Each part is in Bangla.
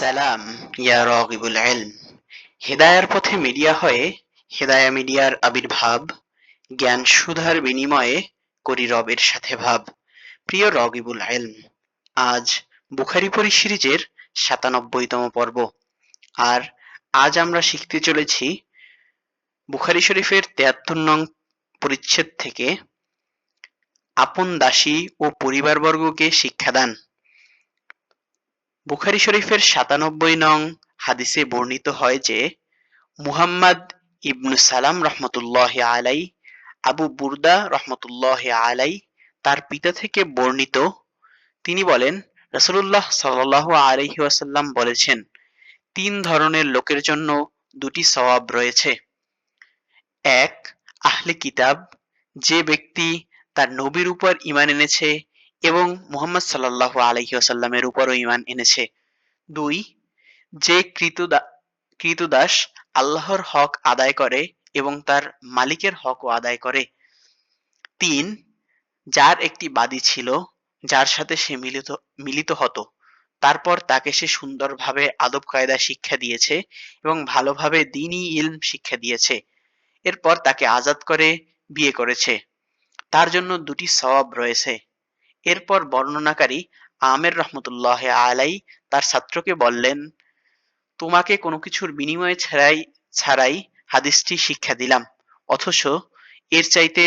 সালাম, ইয়া রাগিবুল ইলম। হেদায়ার পথে মিডিয়া হয়ে, হেদায়া মিডিয়ার আবির্ভাব, জ্ঞান সুধার বিনিময়ে করি রবের সাথে ভাব। প্রিয় রগিবুল ইলম, আজ বুখারি পরি সিরিজের সাতানব্বইতম পর্ব। আর আজ আমরা শিখতে চলেছি বুখারি শরীফের তেয়াত্তর নং পরিচ্ছেদ থেকে আপন দাসী ও পরিবারবর্গকে শিক্ষাদান। বুখারি শরীফের সাতানব্বই নং হাদিসে বর্ণিত হয় যে, মুহাম্মদ ইবনু সালাম রহমতুল্লাহ আলাই আবু বুরদা রহমতুল্লাহ আলাই তার পিতা থেকে বর্ণিত। তিনি বলেন রসুল্লাহ সাল্লাহ আলহি ওয়াসাল্লাম বলেছেন, তিন ধরনের লোকের জন্য দুটি সওয়াব রয়েছে। এক, আহলে কিতাব, যে ব্যক্তি তার নবীর উপর ইমান এনেছে এবং মুহাম্মদ সাল্লাহ আলহি আসাল্লামের উপরও ইমান এনেছে। দুই, যে কৃতদা, কৃতদাস আল্লাহর হক আদায় করে এবং তার মালিকের হকও আদায় করে। তিন, যার একটি বাদী ছিল, যার সাথে সে মিলিত মিলিত হতো, তারপর তাকে সে সুন্দরভাবে আদব কায়দা শিক্ষা দিয়েছে এবং ভালোভাবে দিনই ইলম শিক্ষা দিয়েছে। এরপর তাকে আজাদ করে বিয়ে করেছে। তার জন্য দুটি সওয়াব রয়েছে। এরপর বর্ণনাকারী আমের রহমতুল্লাহ আলাই তার ছাত্রকে বললেন, তোমাকে কোনো কিছুর বিনিময়ে ছাড়াই ছাড়াই হাদিসটি শিক্ষা দিলাম। অথচ এর চাইতে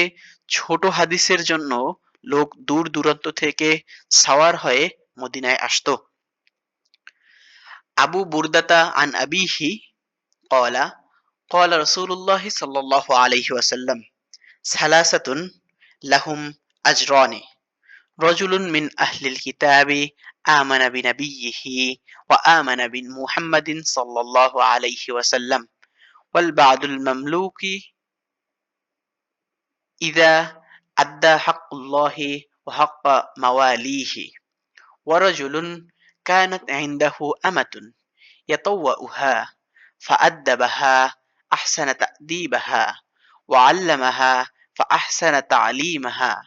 ছোট হাদিসের জন্য লোক দূর দূরান্ত থেকে সাওয়ার হয়ে মদিনায় আসত। আবু বুরদাতা আন আবিহি কলা কলা রসুল্লাহ সাল্লাহ আলহি ওয়াসাল্লাম, সালাসাতুন লাহুম আজরনে। رجل من أهل الكتاب آمن بنبيه وآمن بمحمد صلى الله عليه وسلم. والبعض المملوك إذا أدى حق الله وحق مواليه. ورجل كانت عنده أمة يطوأها فأدبها أحسن تأديبها وعلمها فأحسن تعليمها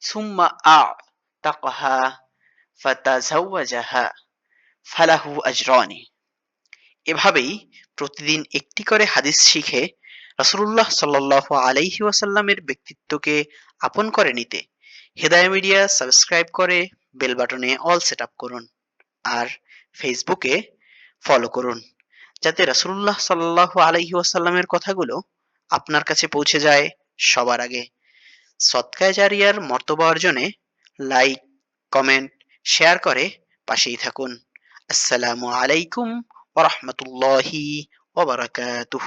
ثم তাকহা ফাতাজাওয়াজাহা ফালাহু আজরানি এভাবেই প্রতিদিন একটি করে হাদিস শিখে রাসূলুল্লাহ সাল্লাল্লাহু আলাইহি ওয়াসাল্লামের ব্যক্তিত্বকে আপন করে নিতে হেদায়া মিডিয়া সাবস্ক্রাইব করে বেল বাটনে অল সেট আপ করুন আর ফেসবুকে ফলো করুন যাতে রাসূলুল্লাহ সাল্লাহ আলাইহি ওয়াসাল্লামের কথাগুলো আপনার কাছে পৌঁছে যায় সবার আগে। সৎকায় জারিয়ার মর্তবা অর্জনে লাইক কমেন্ট শেয়ার করে পাশেই থাকুন। আসসালামু আলাইকুম ওরহমতুল্লাহি ওবরাকাতুহ